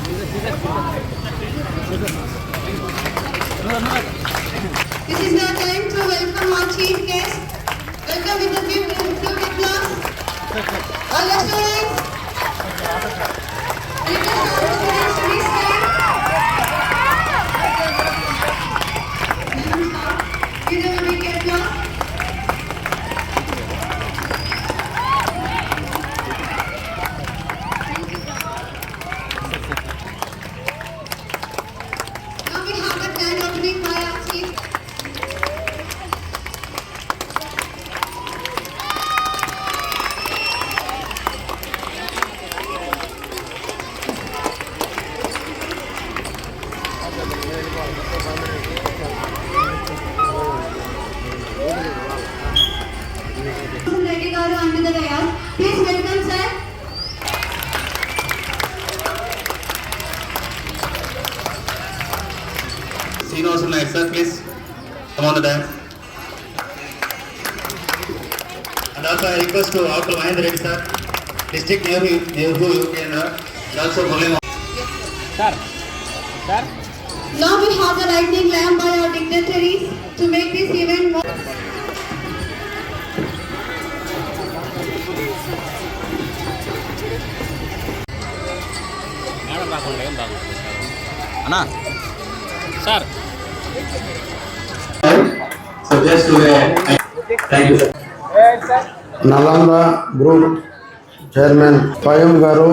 This is the time to welcome our chief guest. Welcome with the students. Request all the students Garu under the dais. Please welcome sir. Srinivasan Naik sir, please come on the dais. And also I request to Aukal Mahendra Reddy sir, district Nehru Nehru Yukendra, uh, and also Murli. Sir, sir. Now we have the lightning lamp by our dignitaries to make this event more. అన్నా? Sir. Nalanda group chairman Swayam గారు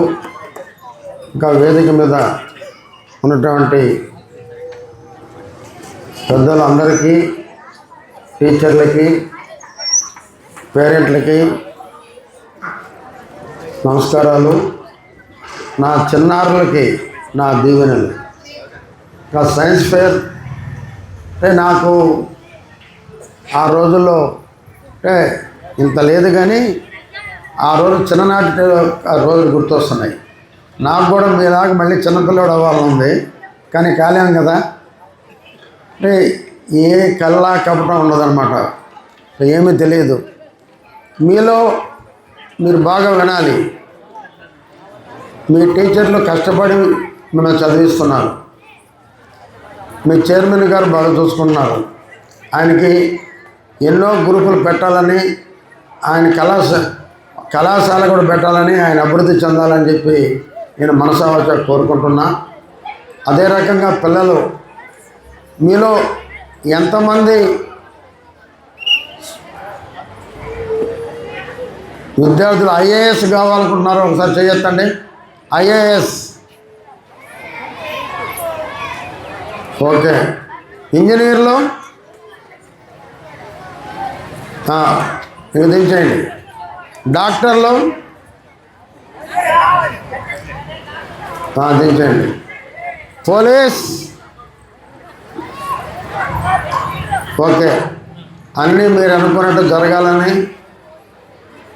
ఇంకా వేదిక మీద ఉన్నటువంటి పెద్దలందరికీ టీచర్లకి పేరెంట్లకి నమస్కారాలు. నా చిన్నారులకి నా దీవెనలు. ఇంకా సైన్స్ ఫేర్ అంటే నాకు ఆ రోజుల్లో అంటే ఇంత లేదు కానీ ఆ రోజు చిన్ననాటి ఆ రోజులు గుర్తొస్తున్నాయి. నాకు కూడా మీలాగా మళ్ళీ చిన్నపిల్లడు అవ్వాలనుంది కానీ కాలేం కదా? అంటే ఏ కల్లా కపటం ఉండదన్నమాట. ఏమీ తెలియదు. మీలో మీరు బాగా వినాలి. మీ టీచర్లు కష్టపడి మిమ్మల్ని చదివిస్తున్నారు. మీ చైర్మన్ గారు బాగా చూసుకుంటున్నారు. ఆయనకి ఎన్నో గ్రూపులు పెట్టాలని ఆయన కళాశ కళాశాల కూడా పెట్టాలని ఆయన అభివృద్ధి చెందాలని చెప్పి నేను మనసావచ కోరుకుంటున్నా. అదే రకంగా పిల్లలు మీలో ఎంతమంది విద్యార్థులు ఐఏఎస్ కావాలనుకుంటున్నారో ఒకసారి చేయొచ్చండి ఐఏఎస్. ఓకే. ఇంజనీర్లు? ఆ, ఇంక దించేయండి డాక్టర్లు దించండి. పోలీస్? ఓకే. అన్నీ మీరు అనుకున్నట్టు జరగాలని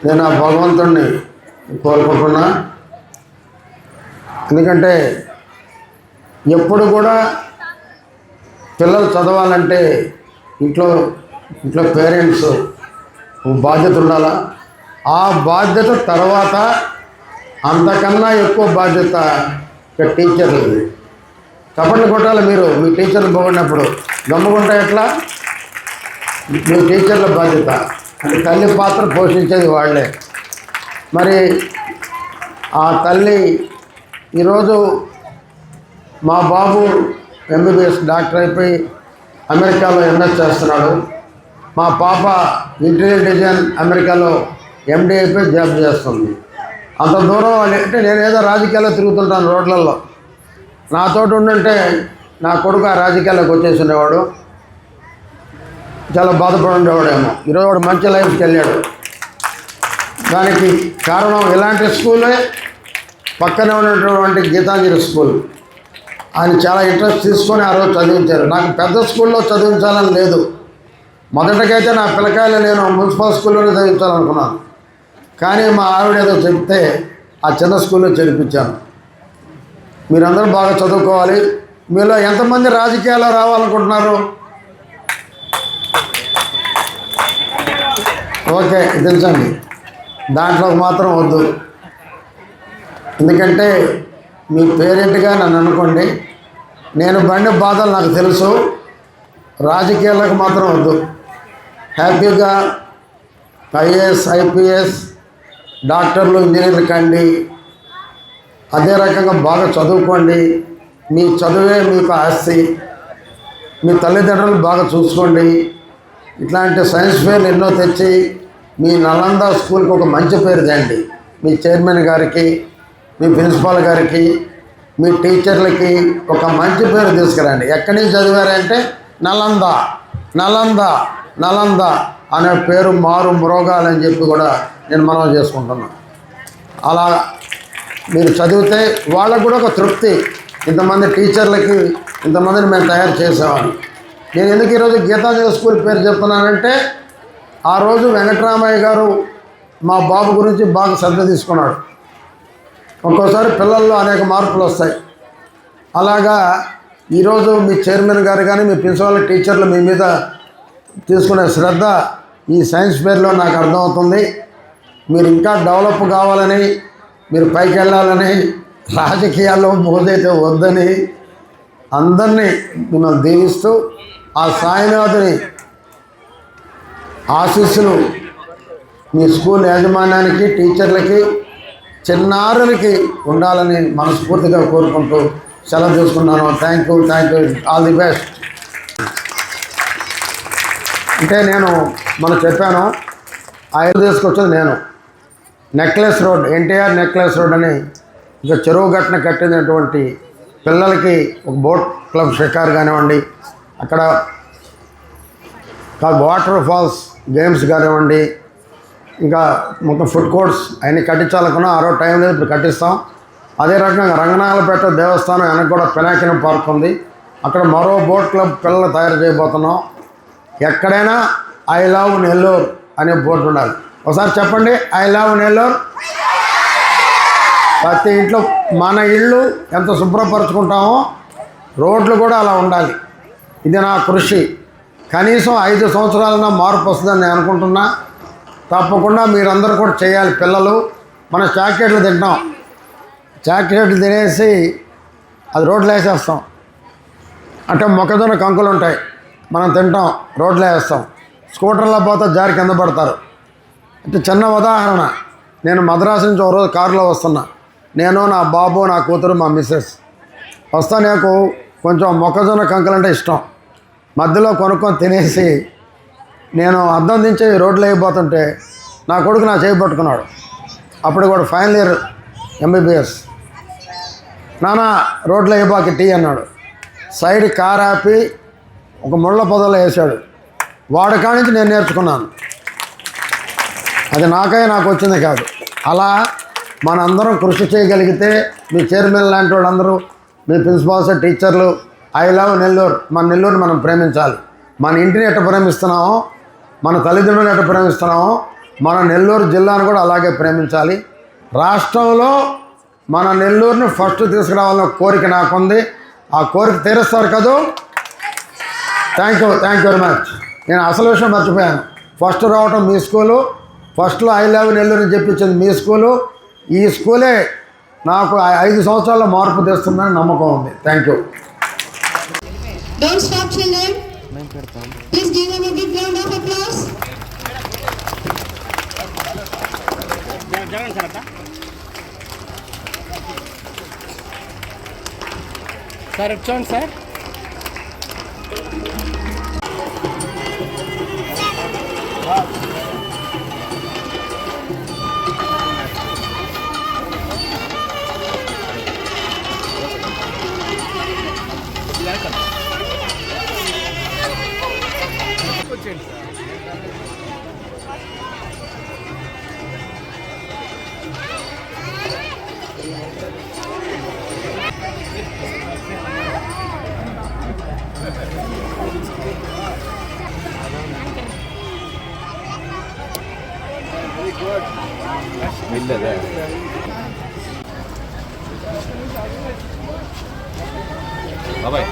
నేను ఆ భగవంతుణ్ణి కోరుకుంటున్నా. ఎందుకంటే ఎప్పుడు కూడా పిల్లలు చదవాలంటే ఇంట్లో ఇంట్లో పేరెంట్స్ బాధ్యత ఉండాలా? ఆ బాధ్యత తర్వాత అంతకన్నా ఎక్కువ బాధ్యత ఇక టీచర్లది చప్పట్లు కొట్టాలి మీరు మీ టీచర్లు బాగున్నప్పుడు. గమ్ముకుంటే ఎట్లా? మీ టీచర్ల బాధ్యత. అంటే తల్లి పాత్ర పోషించేది వాళ్ళే. మరి ఆ తల్లి ఈరోజు మా బాబు ఎంబీబీఎస్ డాక్టర్ అయిపోయి అమెరికాలో ఎంఎస్ చేస్తున్నాడు? మా పాప ఇంటీరియర్ డిజైన్ అమెరికాలో ఎండి అయిపోయి జాబ్ చేస్తుంది. అంత దూరం అంటే నేను ఏదో రాజకీయాల్లో తిరుగుతుంటాను రోడ్లలో నాతో ఉండుంటే నా కొడుకు ఆ రాజకీయాల్లోకి వచ్చేసి ఉండేవాడు. చాలా బాధపడి ఉండేవాడేమో. ఈరోజు వాడు మంచి లైఫ్కి వెళ్ళాడు. దానికి కారణం ఇలాంటి స్కూలే పక్కనే ఉన్నటువంటి గీతాంజలి స్కూల్. ఆయన చాలా ఇంట్రెస్ట్ తీసుకొని ఆ రోజు చదివించారు. నాకు పెద్ద స్కూల్లో చదివించాలని లేదు. మొదటకైతే నా పిల్లకాయలు నేను మున్సిపల్ స్కూల్లోనే చదివించాలనుకున్నాను. కానీ మా ఆవిడ ఏదో చెప్తే ఆ చిన్న స్కూల్లో చేర్పించాను. మీరందరూ బాగా చదువుకోవాలి. మీలో ఎంతమంది రాజకీయాల్లో రావాలనుకుంటున్నారు? ఓకే తెలుసండి దాంట్లో మాత్రం వద్దు. ఎందుకంటే మీ పేరెంట్గా నన్ను అనుకోండి నేను బండి బాధలు నాకు తెలుసు రాజకీయాలకు మాత్రం వద్దు. హ్యాపీగా ఐఏఎస్ ఐపీఎస్ డాక్టర్లు ఇంజనీర్లు కండి అదే రకంగా బాగా చదువుకోండి. మీ చదువే మీకు ఆస్తి. మీ తల్లిదండ్రులు బాగా చూసుకోండి. ఇట్లాంటి సైన్స్ ఫేర్లు ఎన్నో తెచ్చి మీ నలంద స్కూల్కి ఒక మంచి పేరు తేండి. మీ చైర్మన్ గారికి మీ ప్రిన్సిపాల్ గారికి మీ టీచర్లకి ఒక మంచి పేరు తీసుకురండి. ఎక్కడి నుంచి చదివారంటే నలంద నలంద నలంద అనే పేరు మారు మ్రోగాలని చెప్పి కూడా నేను మనం చేసుకుంటున్నాను అలా మీరు చదివితే వాళ్ళకు కూడా ఒక తృప్తి. ఇంతమంది టీచర్లకి ఇంతమందిని మేము తయారు చేసామని నేను ఎందుకు ఈరోజు గీతాంజలి స్కూల్ పేరు చెప్తున్నానంటే ఆ రోజు వెంకటరామయ్య గారు మా బాబు గురించి బాగా శ్రద్ధ తీసుకున్నాడు. ఒక్కోసారి పిల్లల్లో అనేక మార్పులు వస్తాయి. అలాగా ఈరోజు మీ చైర్మన్ గారు కానీ మీ ప్రిన్సిపల్ టీచర్లు మీ మీద తీసుకునే శ్రద్ధ ఈ సైన్స్ ఫేర్లో నాకు అర్థమవుతుంది. మీరు ఇంకా డెవలప్ కావాలని మీరు పైకి వెళ్ళాలని రాజకీయాల్లో మోదైతే వద్దని అందరినీ మిమ్మల్ని దీవిస్తూ ఆ సాయినాథుని ఆశీస్సులు మీ స్కూల్ యాజమాన్యానికి టీచర్లకి చిన్నారులకి ఉండాలని మనస్ఫూర్తిగా కోరుకుంటూ సెలవు చేసుకున్నాను. Thank you thank you all the best అంటే నేను మనం చెప్పాను ఆయన తీసుకొచ్చింది నేను. Necklace road NTR necklace road అని ఇంకా చెరువు ఘటన కట్టినటువంటి పిల్లలకి ఒక బోట్ క్లబ్ షికార్ కానివ్వండి అక్కడ వాటర్ ఫాల్స్ గేమ్స్ కానివ్వండి ఇంకా మొత్తం ఫుడ్ కోర్ట్స్ అవన్నీ కట్టించాలనుకున్నా ఆరో టైం లేదు ఇప్పుడు కట్టిస్తాం. అదే రకంగా రంగనాయలపేట దేవస్థానం వెనక కూడా పినాకినం పార్క్ ఉంది. అక్కడ మరో బోట్ క్లబ్ పిల్లలు తయారు చేయబోతున్నాం. ఎక్కడైనా ఐ లవ్ నెల్లూరు అనే బోర్డు ఉండాలి. ఒకసారి చెప్పండి ఐ లవ్ నెల్లూరు? ప్రతి ఇంట్లో మన ఇళ్ళు ఎంత శుభ్రపరచుకుంటామో రోడ్లు కూడా అలా ఉండాలి. ఇది నా కృషి. కనీసం ఐదు సంవత్సరాలన్నా మార్పు వస్తుందని నేను అనుకుంటున్నా. తప్పకుండా మీరందరూ కూడా చేయాలి. పిల్లలు మన చాక్లెట్లు తింటాం. చాక్లెట్లు తినేసి అది రోడ్లు వేసేస్తాం. అంటే మొక్కజొన్న కంకులు ఉంటాయి మనం తింటాం రోడ్లో వేస్తాం. స్కూటర్లో పోతే జారి కింద పడతారు. అంటే చిన్న ఉదాహరణ నేను మద్రాసు నుంచి ఒక రోజు కారులో వస్తున్నా. నేను నా బాబు నా కూతురు మా మిస్సెస్. వస్తా నాకు కొంచెం మొక్కజొన్న కంకులు అంటే ఇష్టం. మధ్యలో కొనుక్కొని తినేసి నేను అద్దం దించి రోడ్లు అయిపోతుంటే నా కొడుకు నా చేయి పట్టుకున్నాడు. అప్పుడు కూడా ఫైనల్ ఇయర్ ఎంబీబీఎస్ నాన్న రోడ్లో అయిపోక టీ అన్నాడు. సైడ్ కార్ ఆపి ఒక ముళ్ళ పొదలో వేశాడు. వాడి నుంచి నేను నేర్చుకున్నాను. అది నాకే నాకు వచ్చింది కాదు. అలా మనందరం కృషి చేయగలిగితే మీ చైర్మన్ లాంటి వాళ్ళందరూ మీ ప్రిన్సిపాల్స్ టీచర్లు ఐ లవ్ నెల్లూరు. మన నెల్లూరు మనం ప్రేమించాలి. మన ఇంటిని ఎట్ట ప్రేమిస్తున్నామో మన తల్లిదండ్రులను ఎట్ట ప్రేమిస్తున్నామో మన నెల్లూరు జిల్లాను కూడా అలాగే ప్రేమించాలి. రాష్ట్రంలో మన నెల్లూరుని ఫస్ట్ తీసుకురావాలన్న కోరిక నాకుంది. ఆ కోరిక తీరుస్తారు కదూ? Thank you thank you very much నేను అసలు విషయం మర్చిపోయాను. ఫస్ట్ రావటం మీ స్కూలు. ఫస్ట్లో ఐ లవ్ నెల్లూరు అని చెప్పించింది మీ స్కూలు. ఈ స్కూలే నాకు ఐదు సంవత్సరాల్లో మార్పు తెస్తుందని నమ్మకం ఉంది. Thank you. Please give them a big round of applause. Sir, it's on, sir. இல்லை பாபாய்